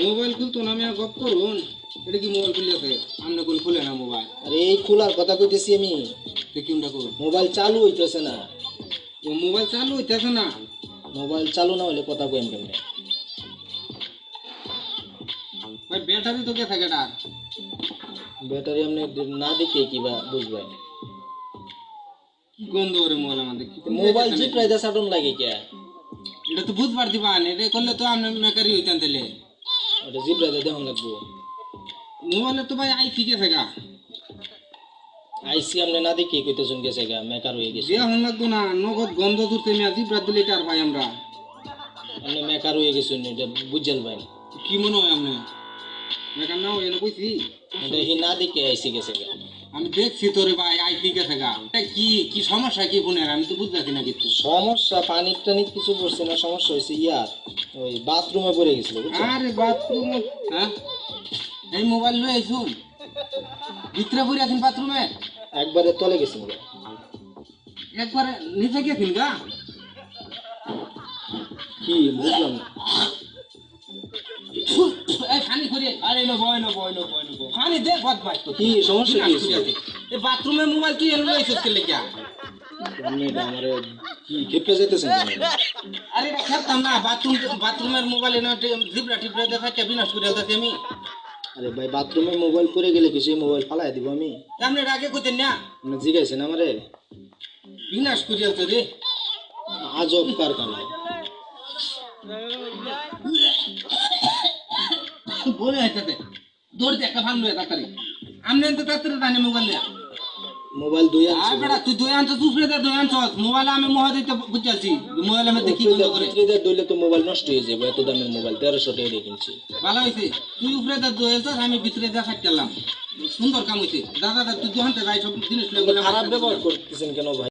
Mobile খুলতো না আমি আর গপ করুন এটা কি মোবাইল খুললেছে আমনে কোন খুলে না মোবাইল আরে এই খোলার কথা কইতেছি আমি তুই কিমটা করুন মোবাইল চালু হইতেছে না ও মোবাইল চালু হইতেছে না মোবাইল চালু না হলে কথা কইম কেমনে ভাই ব্যাটারি তো কে থাকে ডার ব্যাটারি আপনি না দেখে কিবা বুঝবেন কি গন্ধ করে মোবাইল আমাদের কি মোবাইল জিপ রাইদা সাটন লাগে কে এটা তো বুঝ পারতি পান এটা করলে তো আপনি মেকারি হইতেন তাহলে ওটা জিপ রাইদা দেখুন লাগবো মোবাইলে তো ভাই আই ঠিক আছে গা আইসি আপনি না দেখে কইতেছেন গেছে গা মেকার হয়ে গেছে যে হন লাগতো না নগদ গন্ধ দূরতে মেয়া জিপ রাত দিলে টার ভাই আমরা আপনি মেকার হয়ে গেছেন এটা বুঝল ভাই কি মনে হয় আপনি মেকার না হয় কইছি এটা হি না দেখে আইসি গেছে গা আমি দেখছি তোরে ভাই আই ঠিক আছে গা কি কি সমস্যা কি বোনের? আমি তো বুঝতেছি না কিছু। সমস্যা পানি টানি কিছু পড়ছে না সমস্যা হয়েছে ইয়ার। ওই বাথরুমে পড়ে গেছিল আরে বাথরুম হ্যাঁ? এই মোবাইল লয়ে আইছুন ভিতরে পড়ে আছেন বাথরুমে? একবারে তলে গেছিল গা। একবারে নিচে গেছেন গা? কি বুঝলাম না। এই পানি করে আরে no boy no boy no boy. No পানি দে বদমাইশ তো। কি সমস্যা কি এই বাথরুমে মোবাইল তুই এনে লইছিস কে লেগা আপনি আমারে কি খেপে যেতেছেন? আরে এটা খেলতাম না বাথরুম বাথরুমের মোবাইল এনে জিবরা টিপরা দেখা কে বিনাশ করে দিতে আমি। আরে ভাই বাথরুমে মোবাইল পড়ে গেলে কি সেই মোবাইল ফালাই দিব আমি? আপনি আগে কইতেন না? আপনি জিগাইছেন আমারে? বিনাশ করে দিতে রে। আজব কারখানা। বলে আইতাতে দৌড়তে একটা ফান লয়ে তাড়াতাড়ি আমনে তো তাড়াতাড়ি জানি মোবাইল লিয়া মোবাইল দুই আর বেটা তুই দুই আনছ তুই দে দুই আনছ মোবাইল আমি মহা দিতে বুঝাছি মোবাইল আমি দেখি বন্ধ করে। ফ্রিজে দইলে তো মোবাইল নষ্ট হয়ে যাবে এত দামের মোবাইল তেরোশো টাকা দিয়ে কিনছি। ভালো হয়েছে। তুই উপরে দে দুই আনছ আমি ভিতরে যা ফাটলাম সুন্দর কাম হয়েছে। দাদা তুই দোকানতে যাই সব জিনিস খারাপ ব্যবহার করতেছেন কেন ভাই?